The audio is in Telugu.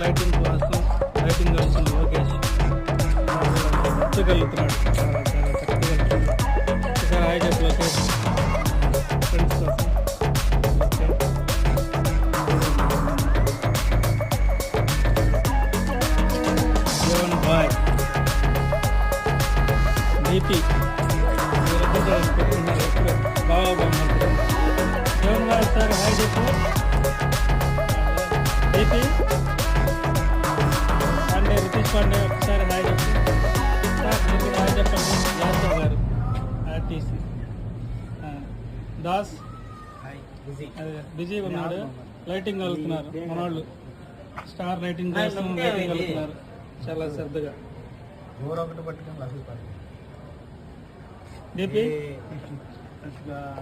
లైటింగ్ కోసం లైటింగ్ కోసం లోకేష్ మెచ్చగలుగుతున్నాడు చాలా చాలా చక్కగా బాగా బాగుంటుంది జీవన్ సార్ హాయ్ చెప్పు. పాండే రితీష్ పాండే ఒకసారి హాయ్ చెప్పు సార్ మీరు కూడా హాయ్ చెప్పండి. యాదవ్ గారు. ఆర్టీసీ. దాస్. బిజీగా ఉన్నాడు. లైటింగ్ కలుగుతున్నారు. మనవాళ్ళు స్టార్ లైటింగ్ లైటింగ్ కలుగుతున్నారు. చాలా శ్రద్ధగా. ఒకటి పట్టుకొని డిపి